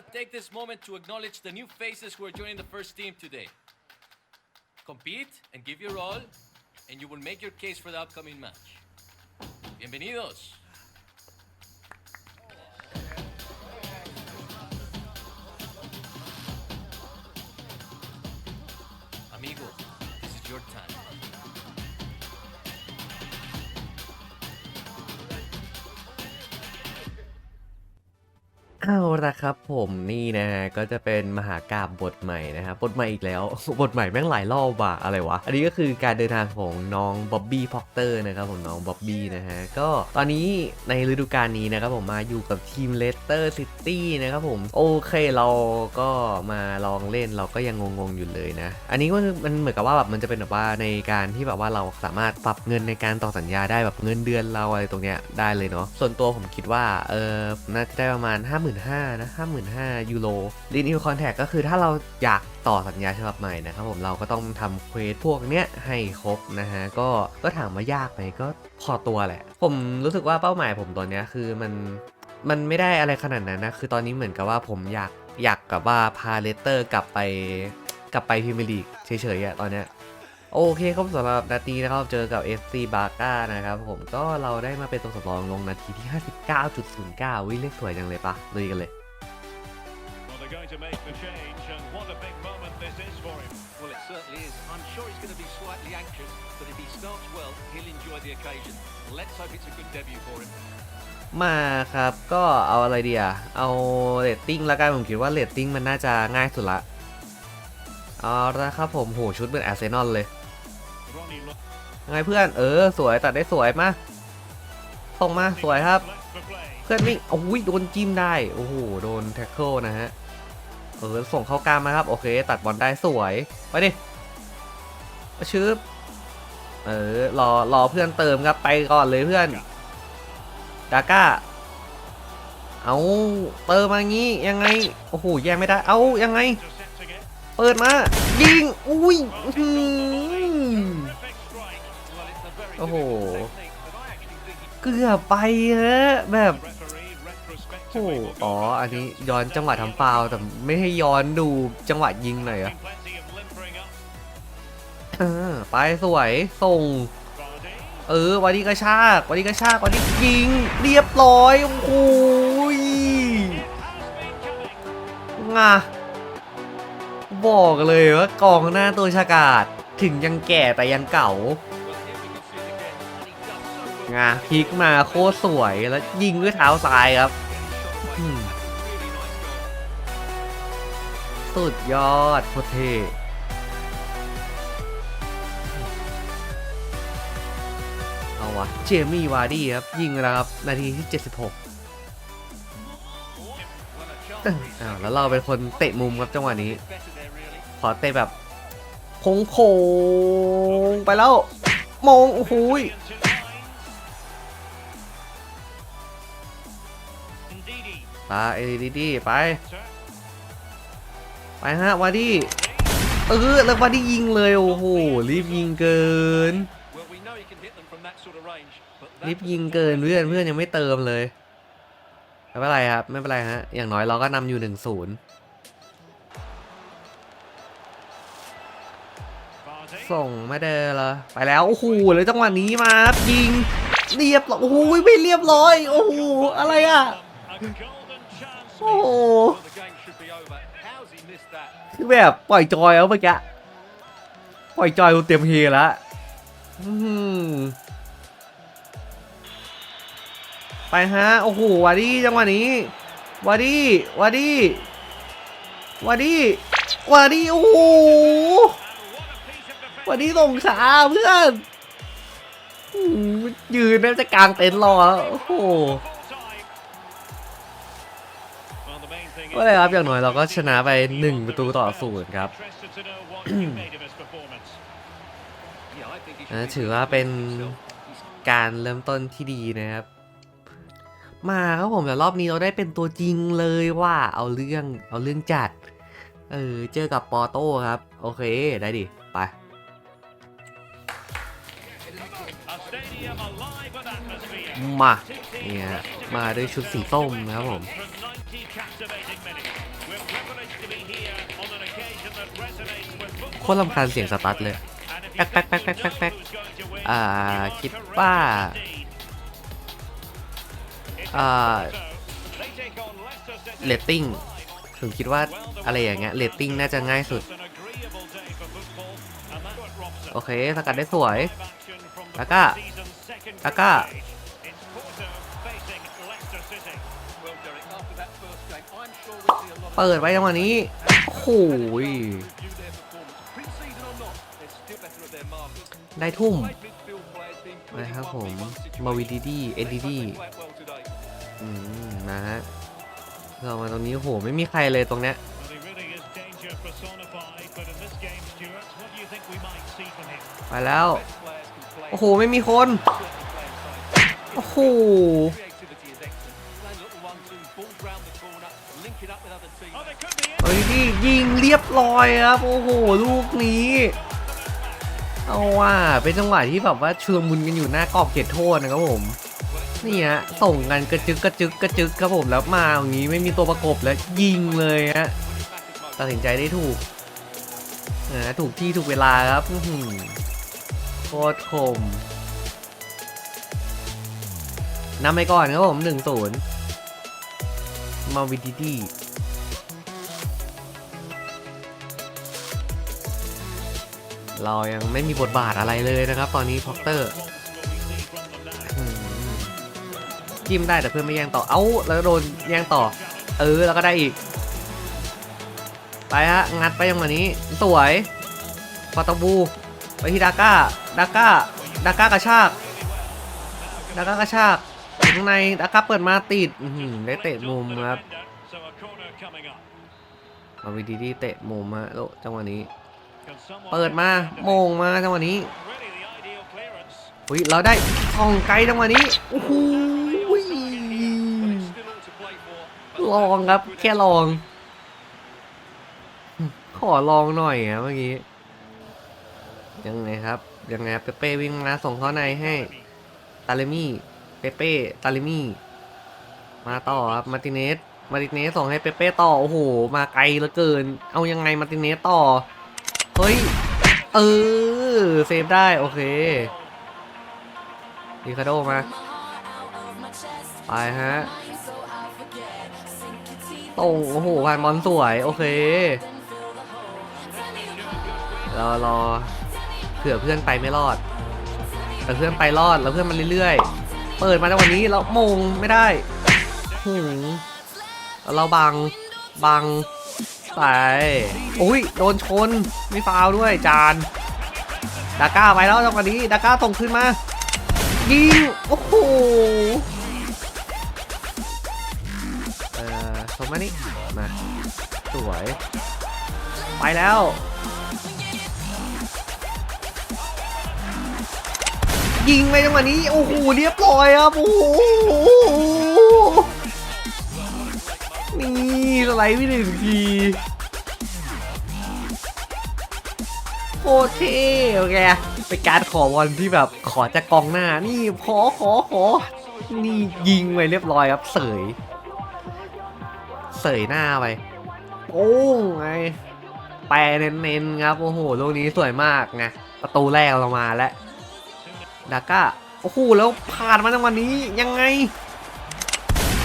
to take this moment to acknowledge the new faces who are joining the first team today. Compete and give your all, and you will make your case for the upcoming match. Bienvenidos. เอาละครับผมนี่นะฮะก็จะเป็นมหากราบบทใหม่นะครับบทใหม่อีกแล้ว บทใหม่แม่งหลายรอบว่ะอะไรวะ อันนี้ก็คือการเดินทางของน้องบ๊อบบี้พ็อกเตอร์นะครับผมน้องบ๊อบบี้นะฮะก็ตอนนี้ในฤดูกาลนี้นะครับผมมาอยู่กับทีมเลสเตอร์ซิตี้นะครับผมโอเคเราก็มาลองเล่นเราก็ยังงงๆอยู่เลยนะ อันนี้ก็คือมันเหมือนกับว่าแบบมันจะเป็นแบบว่าในการที่แบบว่าเราสามารถปรับเงินในการต่อสัญญาได้แบบเงินเดือนเราอะไรตรงเนี้ยได้เลยเนาะส่วนตัวผมคิดว่าเออน่าจะได้ประมาณ55,000นะ55,000ยูโรลินิวคอนแทคก็คือถ้าเราอยากต่อสัญญาฉบับใหม่นะครับผมเราก็ต้องทำเควสพวกเนี้ยให้ครบนะฮะก็ก็ถามว่ายากไหมก็พอตัวแหละ ผมรู้สึกว่าเป้าหมายผมตอนเนี้ยคือมันมันไม่ได้อะไรขนาดนั้นนะ คือตอนนี้เหมือนกับว่าผมอยากอยากกับว่าพาเลสเตอร์กลับไปกลับไปพรีเมียร์ลีกเฉยๆอะตอนเนี้ย โอเคครับสำหรับนาทีนะครับเจอกับ FC บาก้านะครับผมก็เราได้มาเป็นตัวสำรองลงนาทีที่ 59.09 วิเลขสวยจังเลยปะลุยกันเลย Well, they're going to make the change, and what a big moment this is for him. Well, it certainly is. I'm sure he's going to be slightly anxious, but if he starts well, he'll enjoy the occasion. Let's hope it's a good debut for him. มาครับก็เอาอะไรดีอะเอาเรตติ้งละกันผมคิดว่าเรตติ้งมันน่าจะง่ายสุดละเอาละครับผมโหชุดเหมือนอาร์เซนอลเลย Ronnie Lo- ไงเพื่อน เออ สวยตัดได้สวยมาส่งมาสวยครับ เพื่อนวิ่งโอ้ยโดนจิ้มได้ โอ้โห โดนแท็กเกิลนะฮะ เออ ส่งเข้ากลางมาครับ โอเค ตัดบอลได้สวย ไปดิมาชืบเออ รอ รอเพื่อนเติมครับ ไปก่อนเลยเพื่อน ดาก้า เอาเติมมางี้ ยังไง โอ้โห แย่งไม่ได้ เอายังไง เปิดมา ยิง อุ้ย it's a very Oh. difficult technique, but I actually think he เกือบไปฮะแบบโอ้อ๋อ อันนี้ย้อนจังหวะทำฟาวแต่ไม่ให้ย้อนดูจังหวะยิงหน่อยอะไปสวยส่ง เออวันนี้กระชากวันนี้กระชากวันนี้ยิง เรียบร้อย โอ้โหงะบอกเลยว่ากองหน้าตัวฉกาดถึงยังแก่แต่ยังเก่า well. งะพลิกมาโคตรสวยแล้วยิงด้วยเท้าซ้ายครับ สุดยอดโคตรเท่เอาวะเจมี่วาร์ดี้ครับ ยิงแล้วครับ นาทีที่ 76อ้าวแล้วเราเป็นคนเตะมุมครับจังหวะนี้ ขอเตะแบบโค้งโค้งๆไปแล้ว มองโอ้โห ตาเอดีดีไป ไปฮะวาดี้เออแล้ววาดี้ยิงเลย โอ้โห รีบยิงเกิน รีบยิงเกินเพื่อนเพื่อนยังไม่เติมเลยไม่เป็นไรครับ ไม่เป็นไรฮะ อย่างน้อยเราก็นำอยู่หนึ่งศูนย์ส่งไม่ได้ละไปแล้วโอ้โหแล้วจังหวะนี้มาครับยิงเรียบร้อยโอ้โหไม่เรียบร้อย โอ้โหอะไรอะ โหคือแบบปล่อยจอยเอาเมื่อกี้ปล่อยจอยเต็มเฮแล้วไปฮะ โอ้โหวาดี้จังหวะนี้วาดี้วาดี้วาดี้วาดี้โอ้โหวันนี้ส่งช้าเพื่อนยืนแทบจะกลางเต็นท์รอแล้วโอ้โห ก็เลยครับอย่างน้อยเราก็ชนะไป1ประตูต่อศูนย์ครับ Interested to know what you made of his performance. Yeah, I think he นะ should be ถือ really ว่า proud เป็น of himself. He's การเริ่มต้นที่ดีนะครับ มาครับผมแต่รอบนี้เราได้เป็นตัวจริงเลยว่าเอาเรื่องเอาเรื่องจัด เออเจอกับปอโต้ครับ โอเคได้ดิ ไป A stadium alive with atmosphere. มาเนี่ยฮะมาด้วยชุดสีส้มนะครับผม โค football. ตรลำคาญเสียงสตาร์ทเลย And if แป๊กแป๊กแป๊กแป๊กแป๊กแป๊ก who's going to win, อ่า คิดว่า it's อ่า so. They take on Leicester City. เรตติ้งผมคิดว่าอะไรอย่างเงี้ยเรตติ้งน่าจะง่ายสุด An agreeable day for football. And that's what Robson. โอเค สกัดได้สวย Live action from the แล้วก็ season's second แล้วก็ เปิดไว้จังหวะนี้โอ้ยได้ทุ่มนะครับผมมาวิดีดีเอ็ดดีดีอืมนะฮะเรามาตรงนี้โหไม่มีใครเลยตรงเนี้ยไปแล้ว โอ้โห ไม่มีคน โอ้โห ฮ้ยนี่ยิงเรียบร้อยครับโอ้โหลูกนี้เอาว่าเป็นจังหวะที่แบบว่าชุลมุนกันอยู่หน้ากรอบเขตโทษนะครับผมนี่ฮะส่งกันกระจึกกระจึกกระจึกครับผมแล้วมาอย่างนี้ไม่มีตัวประกบแล้วยิงเลยฮะตัดสินใจได้ถูกนะถูกที่ถูกเวลาครับโคตรคมนำไปก่อนครับผมหนึ่งศูนย์มาวิดีดี เรายังไม่มีบทบาทอะไรเลยนะครับ ตอนนี้พ็อกเตอร์จิ้มได้แต่เพื่อนไม่แย่งต่อ เอ้า แล้วโดนแย่งต่อ เออ แล้วก็ได้อีก ไปฮะ งัดไปยังวันนี้ สวยปาตบู ไปที่ดาก้า ดาก้า ดาก้ากระชาก ดาก้ากระชากอยู่ข้างในดาก้าเปิดมาติดได้เตะมุมครับ So a corner coming up. เอาวีดีดีเตะมุมฮะโลจังหวะนี้ เปิดมาโมงมาจังหวะนี้ Really the ideal clearance. อุ้ยเราได้ช่องไกลจังหวะนี้โอ้โห But it's still all to play for. But ลองครับ แค่ลอง ขอลองหน่อยอะเมื่อกี้ยังไงครับยังไงครับเปเป้วิ่งมาส่งเข้าในให้ตาเลมี่เปเป้ตาเลมี่มาต่อครับมาร์ติเนสมาร์ติเนสส่งให้เปเป้ต่อโอ้โหมาไกลเหลือเกิน เอายังไงมาร์ติเนสต่อ เฮ้ย เออ เซฟได้ โอเคดีคาโดมา ไปฮะตรงโอ้โหผ่านบอลสวย โอเคเรารอเผื่อเพื่อนไปไม่รอด แต่เพื่อนไปรอดแล้วเพื่อนมันเรื่อยๆ เปิดมาในวันนี้แล้วมงไม่ได้หูแล้วเราบัง บัง ไปอุ้ยโดนชนไม่ฟาวด้วยจานดาก้าไปแล้วจังหวะนี้ดาก้าส่งขึ้นมา ยิง โอ้โหเอ่อส่งมานี่มาสวย ไปแล้ว ยิงไปจังหวะนี้ โอ้โห เรียบร้อยครับ โอ้โห นี่สไลด์ไปหนึ่งทีโคตรเท่โอเคเป็นการขอบอลที่แบบขอจากกองหน้า นี่ขอขอขอนี่ยิงไปเรียบร้อยครับ เสย เสยหน้าไป โอ้ไงแปรเน้นๆครับ โอ้โหลูกนี้สวยมากไงประตูแรกเรามาแล้วดาก้าโอ้โหแล้วผ่านมาจังหวะนี้ยังไง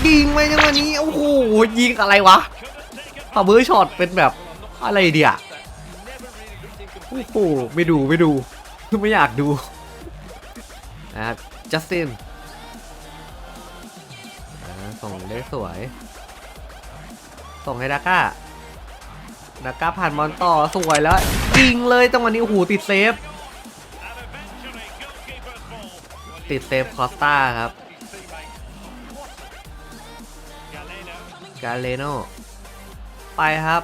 ยิงไปจังหวะนี้ โอ้โห ยิงอะไรวะพาเบอร์ช็อตเป็นแบบอะไรเดียโอ้โห ไม่ดูไม่ดู ไม่อยากดูนะครับจัสตินส่งได้สวย ส่งให้ดาก้าดาก้าผ่านบอลต่อสวยแล้วยิงเลยจังหวะนี้โอ้โหติดเซฟ ติดเซฟคอสตาครับ กาเลโนไปครับ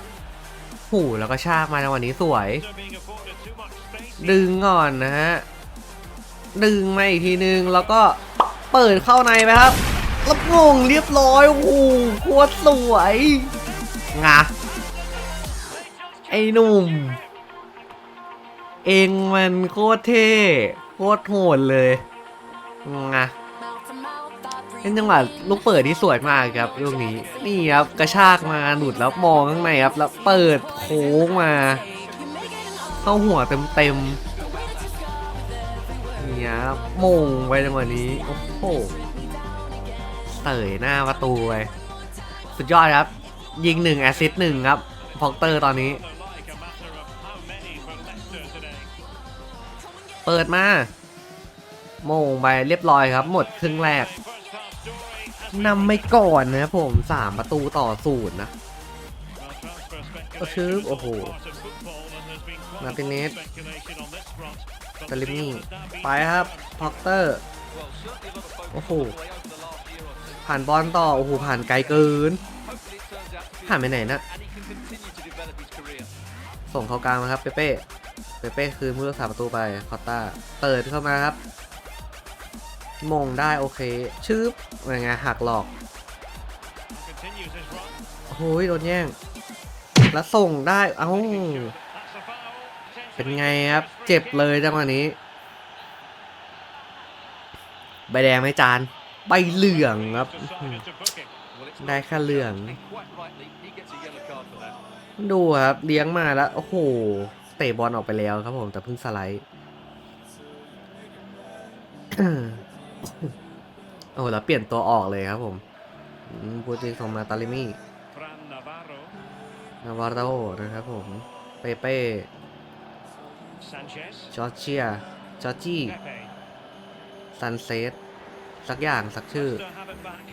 หูแล้วก็ชากมาในวันนี้สวย ดึงก่อนนะฮะ ดึงมาอีกทีนึง แล้วก็เปิดเข้าในไปครับแล้วงงเรียบร้อยโอ้โหโคตรสวยงะไอ้หนุ่ม เองมันโคตรเท่ โคตรโหดเลยงะ เป็นจังหวะลูกเปิดที่สวยมากครับลูกนี้นี่ครับกระชากมาหนุดแล้วมองข้างในครับ แล้วเปิดโค้งมา เข้าหัวเต็มเต็มๆนี่ครับมงไปจังหวะนี้โอ้โหเตยหน้าประตูไปสุดยอดครับ ยิงหนึ่งแอสซิสหนึ่งครับฟอกเตอร์ตอนนี้ เปิดมาโมงไปเรียบร้อยครับ หมดครึ่งแรก นำไม่ก่อนนะผมสามประตูต่อศูนย์นะก็ชืบโอ้โห มาติเนสสลิมี่ ไปครับ พ็อกเตอร์ โอ้โห ผ่านบอลต่อ โอ้โห ผ่านไกลเกิน ผ่านไปไหนนะ ส่งเขากลางครับ เปเป้ เปเป้คือผู้รักษาประตูไป คอตตาเปิดเข้ามาครับ มงได้โอเค ชืบยังไงหักหลอกโอ้โหโดนแย่ง แล้วส่งได้ เอ้า เป็นไงครับ เจ็บเลยจังหวะนี้ ใบแดงไหม่จาน ใบเหลืองครับ ได้แค่เหลือง ดูครับ เลี้ยงมาแล้ว โอ้โห เตะบอลออกไปแล้วครับผม แต่เพิ่งสไลด์ โอ้โหแล้วเปลี่ยนตัวออกเลยครับผมอืมพูดจริงส่งมาตาลิมี่ Fran Navarro. นาวาโรนะครับผม เปเป้ Sanchez. จอร์เจียจอร์จี้ Pepe. ซันเซสสักอย่างสักชื่อ Leicester have it back.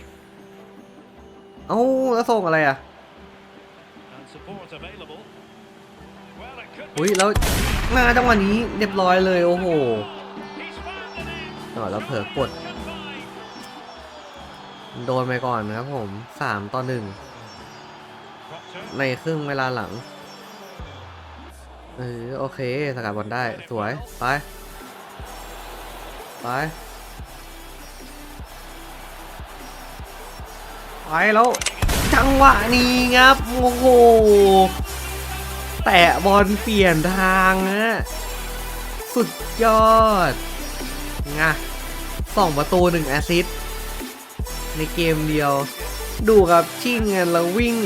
เอ้าแล้วส่งอะไรอะ And support available. Well, it could อุ้ยแล้วมาจังหวะนี้เรียบร้อยเลย โอ้โห He's found the net. จังหวะแล้วเผลอกด โดนไปก่อนนะครับผมสามต่อหนึ่งในครึ่งเวลาหลังเออโอเคสกัดบอลได้สวย ไป ไป ไปแล้ว จังหวะนี้ครับ โอ้โห แตะบอลเปลี่ยนทางนะสุดยอดงะ สองประตูหนึ่งแอสซิสในเกมเดียว ดูครับชิ่งกันแล้ววิ่ง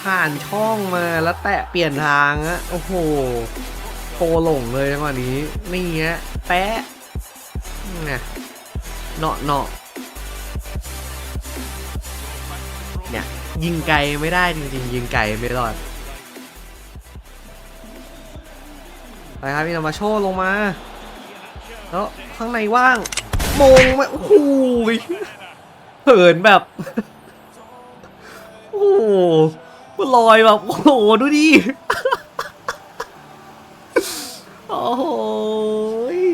ผ่านช่องมาแล้วแตะเปลี่ยนทางอะโอ้โหโปหลงเลยจังหวะนี้นี่ฮะแปะเนี่ยเนาะเนาะเนี่ยยิงไกลไม่ได้จริงๆ ยิงไกลไม่รอดไปครับพี่นามาโชลงมาแล้วข้างในว่าง มงไหมโอ้โหเหินแบบ โอ้โหลอยแบบโอ้โหดูดิโอ้โห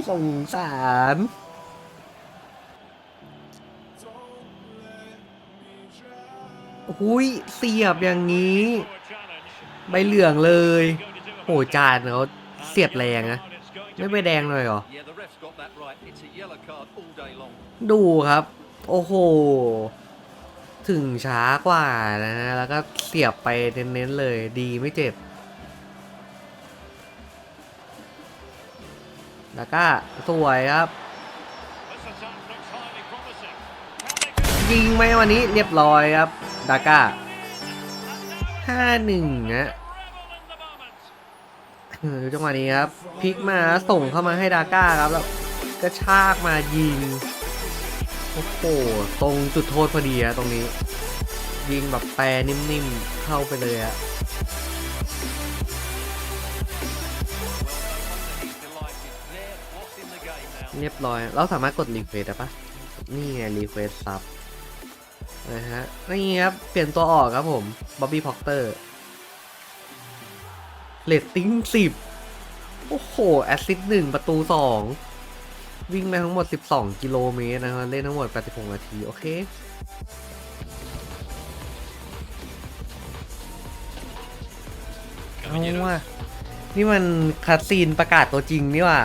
สงสารหุยเสียบอย่างนี้ ใบเหลืองเลย โหจานเขาเสียบแรงนะ ไม่ไปแดงเลยเหรอ ดูครับ โอ้โห ถึงช้ากว่านะแล้วก็เสียบไปเน้นๆเลยดีไม่เจ็บ แล้วก็สวยครับ ยิงไหมวันนี้เรียบร้อยครับ ดาก้าห้าหนึ่งนะ ดูจังหวะนี้ครับพลิกมาส่งเข้ามาให้ดาก้าครับแล้วกระชากมายิงโอ้โหตรงจุดโทษพอดีอะตรงนี้ ยิงแบบแปรนิ่มๆเข้าไปเลยอะเรียบร้อย เราสามารถกดรีเควสได้ปะนี่ไงรีเควสซับนะฮะนี่ครับ เปลี่ยนตัวออกครับผมบ๊อบบี้พ็อกเตอร์ เลตติ้งสิบโอ้โห แอสซิสหนึ่งประตูสองวิ่งไปทั้งหมด 12 กิโลเมตรนะครับ เล่นทั้งหมด 86 นาที โอเค เอาว่า นี่มันคัดซีนประกาศตัวจริงนี่ว่า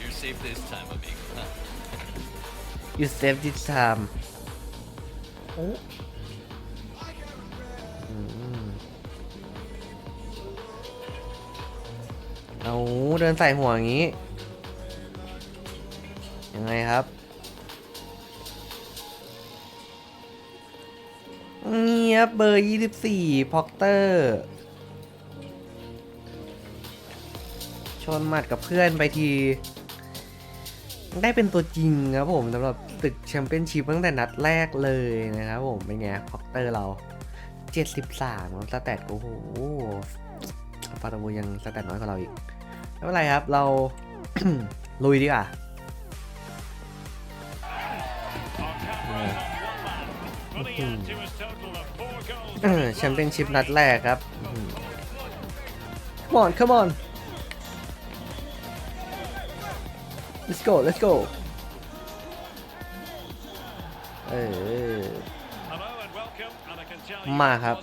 You're safe this time, amigo. Huh? you save this time โอ้อื เอาเดินใส่หัวอย่างนี้ ยังไงครับเนี่ครับเบอร์ 24 พ็อกเตอร์ ชนหมัดกับเพื่อนไปที ได้เป็นตัวจริงครับผมสำหรับตึกแชมเปี้ยนชิพตั้งแต่นัดแรกเลยนะครับผม เป็นไงพ็อกเตอร์เรา 73ครับสแตทโอ้โหฟาตาบูยังสแตทน้อยกว่าเราอีก ไม่เป็นไรครับ เรา ลุยดีกว่า On camera on one man, running out to his total of four goals. เออแชมเปี้ยนชิพนัดแรกครับอืม come on come on let's go let's go เออ Hello and welcome, and I can tell you มา it ครับ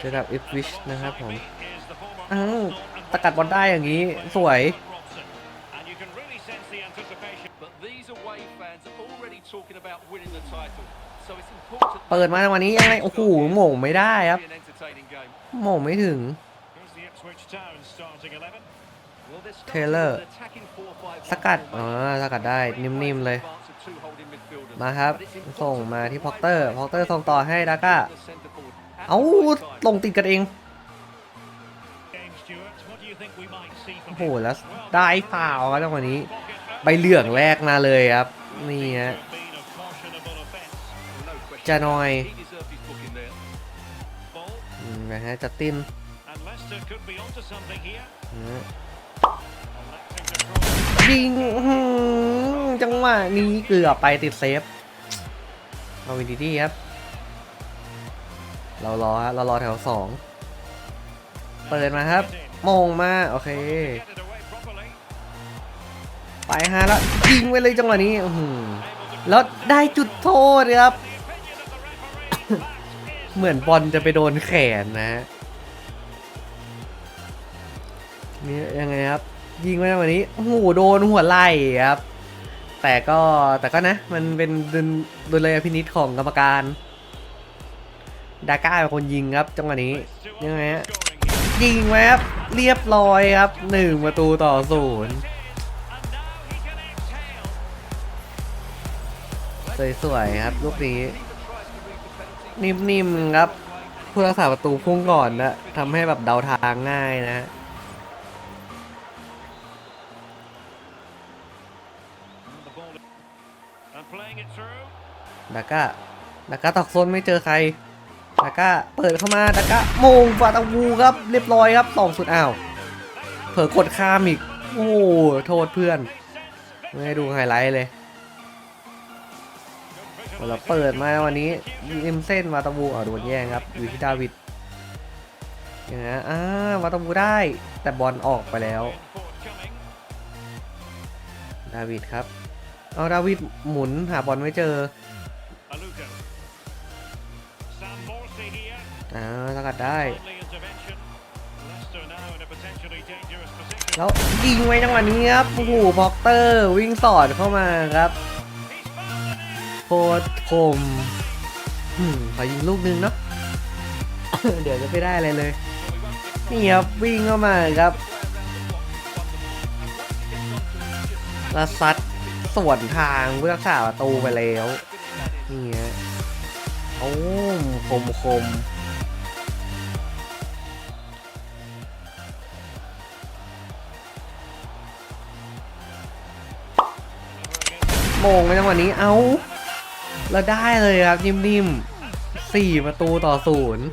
เจอกับ and Ipswich นะครับผม alongside me is the former อ้าว Arsenal and สกัดบอลได้อย่างนี้ สวย Robson. And you can really sense the anticipation. But these away fans are already talking about winning the title. So it's important. เปิดมาจังหวะนี้ยังไง โอ้โหโหม่งไม่ได้ครับ Be an entertaining game. โหม่งไม่ถึง Here's the Ipswich Town starting 11. Well, they're starting Taylor. with an attacking 4-5-1สกัดอ๋อ formation. สกัดได้นิ่มๆเลย Advance of two holding midfielders. มาครับ But it's important ส่งมาที่ to พ็อกเตอร์ right พ็อกเตอร์ส่งต่อให้ดาก้า เอ้าลงติดกันเองโอ้โหแล้วได้ฝ่าครับจังหวะนี้ใบเหลืองแรกมาเลยครับนี่ฮะจะนอยนะฮะจะติ้นยิงจังหวะนี้เกือบไปติดเซฟเอาวิดีดีครับ เรารอฮะเรารอแถวสองเปิดมาครับมงมา โอเค ไปฮะแล้วยิงไว้เลยจังหวะนี้แล้วได้จุดโทษครับ เหมือนบอลจะไปโดนแขนนะฮะนี่ยังไงครับ ยิงไว้ในวันนี้โอ้โหโดนหัวไหล่ครับ แต่ก็แต่ก็นะ มันเป็นดุลดุลยพินิษของกรรมการ ดาก้าเป็นคนยิงครับจังหวะนี้ยังไงฮะยิงไว้ครับเรียบร้อยครับหนึ่งประตูต่อศูนย์สวยๆครับลูกนี้ นิ่มๆครับผู้รักษาประตูพุ่งก่อนนะทำให้แบบเดาทางง่ายนะดาก้าดาก้าตอกโซนไม่เจอใคร ดาก้าเปิดเข้ามาดาก้าโมงฟาตาวูครับเรียบร้อยครับสองสุดอ้าวเผลอกดข้ามอีก โอ้โหโทษเพื่อนไม่ให้ดูไฮไลท์เลยเราเปิดมาวันนี้ริมเส้นวาตาวูเอโดนแย่งครับอยู่ที่ดาวิดอย่างนี้อ่าวาตาวูได้แต่บอลออกไปแล้วดาวิดครับ เอาดาวิดหมุนหาบอลไม่เจอ here. อ่าสกัดได้ Timely intervention. Leicester now in a potentially dangerous position. แล้วยิงไว้จังหวะนี้ครับโอ้โหพ็อกเตอร์วิ่งสอดเข้ามาครับ He's found the net. โคตรคมอืมขอยิงลูกนึงเนาะเดี๋ยวจะไม่ได้อะไรเลย นี่ครับวิ่งเข้ามาครับแล้วซัดสวนทางเพื่อรักษาประตูไปแล้ว นี่ฮะโอ้มคมคม โมงในจังหวะนี้ เอ้าแล้วได้เลยครับนิ่มๆสี่ประตูต่อศูนย์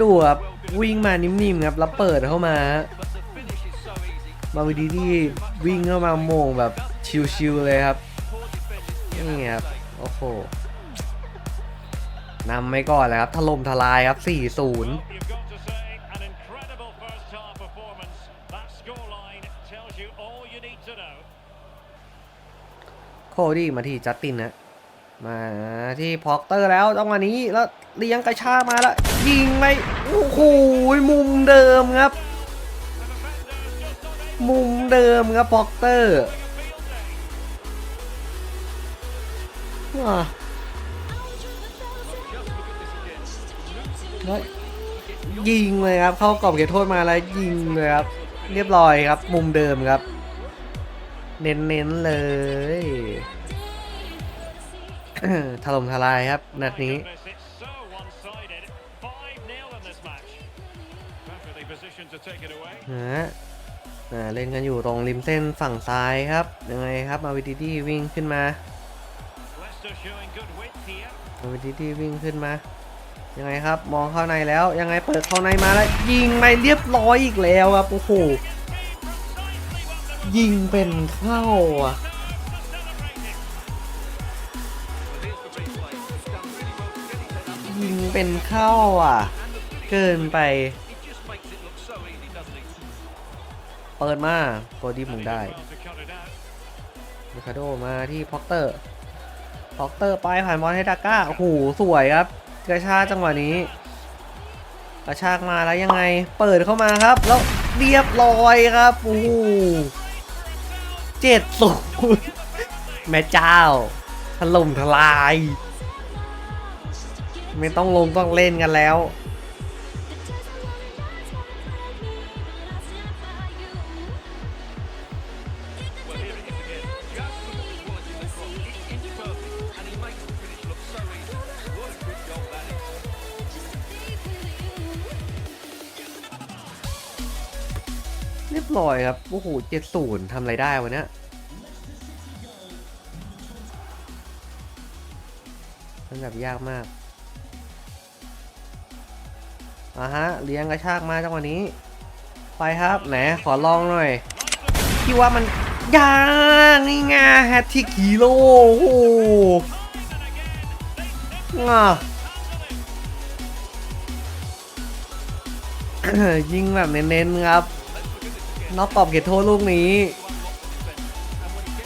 ดูครับวิ่งมานิ่มๆครับแล้วเปิดเข้ามามาวิดีที่วิ่งเข้ามาโมงแบบชิวๆเลยครับนี่ครับโอ้โหนำไม่ก่อนเลยครับถล่มทลายครับ 4-0 โคดี้มาที่จัสตินนะมาที่พ็อกเตอร์แล้วจังวะนี้แล้วเลี้ยงกระชากมาแล้ว ยิงไปโอ้โหมุมเดิมครับ มุมเดิมครับพ็อกเตอร์ว้าแล้วยิงเลยครับ เข้ากรอบเขตโทษมาแล้วยิงเลยครับ เรียบร้อยครับ มุมเดิมครับ เน้นๆเลยถล่มทลายครับนัดนี้ Goodness, it's so one-sided. 5-0 in this match. Perfectly positioned to take it away. ฮะอ่าเล่นกันอยู่ตรงริมเส้นฝั่งซ้ายครับ ยังไงครับ มาวิดีดีวิ่งขึ้นมา Leicester showing good width here. มาวิดีดีวิ่งขึ้นมา ยังไงครับ มองเข้าในแล้ว ยังไงเปิดเข้าในมาแล้ว ยิงไม่เรียบร้อยอีกแล้วครับ โอ้โห ยิงเป็นเข้าอะยิงเป็นเข้าอะ เกินไป เปิดมาโกดีมุงได้ Well to cut it out. มิคาโดมาที่พ็อกเตอร์พ็อกเตอร์ไปผ่านบอลให้ดาก้าโอ้โหสวยครับ กระชากจังหวะนี้กระชากมาแล้วยังไง เปิดเข้ามาครับ แล้วเรียบร้อยครับ โอ้โห เจ็ดศูนย์แม่เจ้าถล่มทลาย ไม่ต้องลงต้องเล่นกันแล้ว บร้อยครับ โอ้โหเจ็ดศูนย์ทำอะไรได้วะเนี้ยมันแบบยากมากอะฮะ เลี้ยงกระชากมาจังหวะนี้ ไปครับ ไหน ขอลองหน่อยพี่ว่ามันยากนี่ไงแฮตทิกฮีโร่โอ้โหง่ะยิงแบบเน้นๆครับ นอกกรอบเขตโทษลูกนี้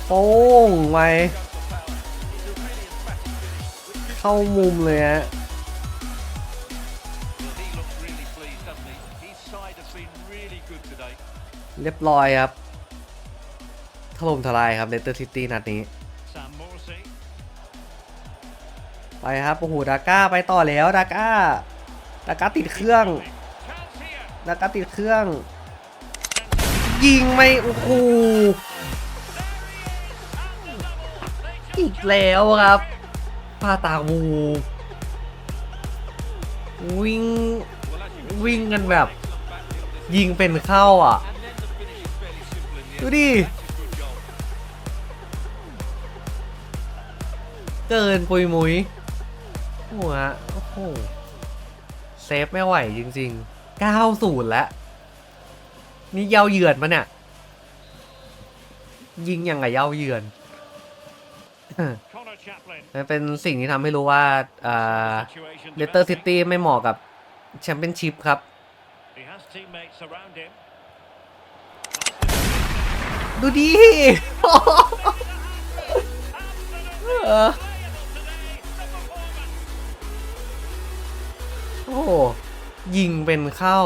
โป้งไปเข้ามุมเลยฮะเรียบร้อยครับ ถล่มทลายครับเลสเตอร์ซิตี้นัดนี้ ไปครับ โอ้โห ดาก้าไปต่อแล้ว ดาก้า ดาก้าติดเครื่อง ดาก้าติดเครื่อง ยิงไม่โอ้โหอีกแล้วครับพาตาวูวิ่งวิ่งกันแบบ ยิงเป็นเข้าอะ ดูดิ เกินปุยมุยหัวโอ้โหเซฟไม่ไหวจริง ๆ 90 แล้ว นี่เย้าเยือนมาเนี่ยยิงยังไงเย้าเยือน Connor Chaplin. มันเป็นสิ่งที่ทำให้รู้ว่าอ่า Situation เลสเตอร์ซิ developing. ตี้ไม่เหมาะกับแชมเปี้ยนชิพครับ He has teammates around him. ดูดิเออโอ้โหยิงเป็นเข้า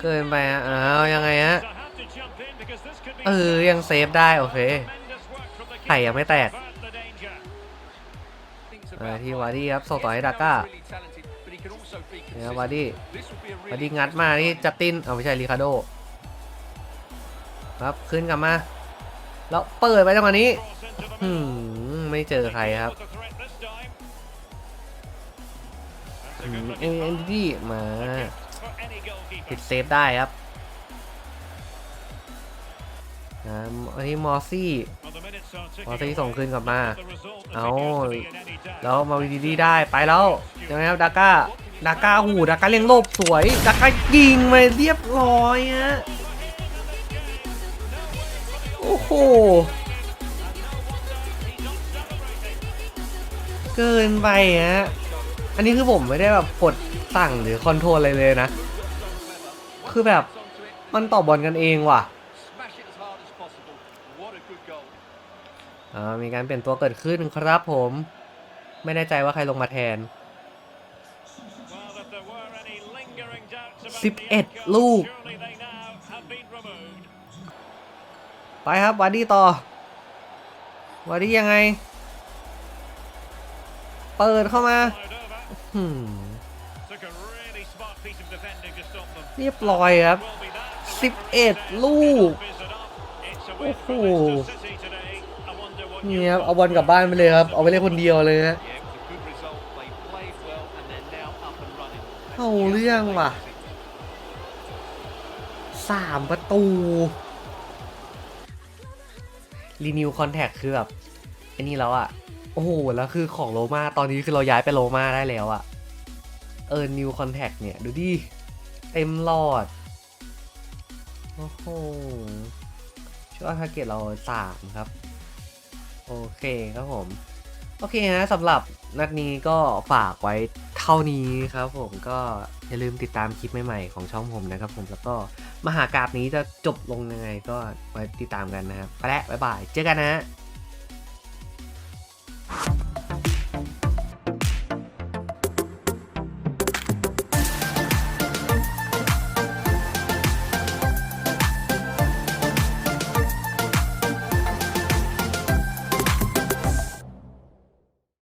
เกินไปฮะอ้าวยังไงฮะ เออ ยังเซฟได้โอเคไข่ยังไม่แตกที่วาดี้ครับส่งต่อให้ดาก้าเนี่ยวาดี้วาดี้งัดมาที่จัดตินเอาไม่ใช่ลีคาโด ครับขึ้นกลับมา แล้วเปิดไปจังหวะนี้อืมไม่เจอใครครับเอ็นดี้มา ปิดเซฟได้ครับอันนี้มอร์ซี่ มอร์ซี่ส่งคืนกลับมา เอาแล้วมาวีดีได้ไปแล้วยังไงครับดาก้า ดาก้าหูดาก้าเลี้ยงโลบสวย ดาก้ายิงมาเรียบร้อยฮะ โอ้โห เกินไปฮะ อันนี้คือผมไม่ได้แบบกดสั่งหรือคอนโทรลอะไรเลยนะ คือแบบมันต่อบอลกันเองว่ะมีการเปลี่ยนตัวเกิดขึ้นครับผม ไม่แน่ใจว่าใครลงมาแทน 11 ลูก ไปครับวาดี้ต่อวาดี้ยังไง เปิดเข้ามา เรียบร้อยครับ 11 ลูก โอ้โหนี่ครับเอาบอลกลับบ้านไปเลยครับ เอาไปเล่นคนเดียวเลยฮะเอาเรื่องว่ะสามประตูรีนิวคอนแทคคือแบบไอ้นี่แล้วอะโอ้โห แล้วคือของโรมาตอนนี้คือเราย้ายไปโรมาได้แล้วอะเออนิวคอนแทคเนี่ย ดูดิ เต็มหลอด โอ้โหช่วงทาร์เก็ตเราสามครับ โอเคครับผม โอเคฮะสำหรับนัดนี้ก็ฝากไว้เท่านี้ครับผมก็อย่าลืมติดตามคลิปใหม่ๆของช่องผมนะครับผมแล้วก็มหากราบนี้จะจบลงยังไงก็ไว้ติดตามกันนะครับไปแล้วบ๊ายบาย เจอกันนะฮะ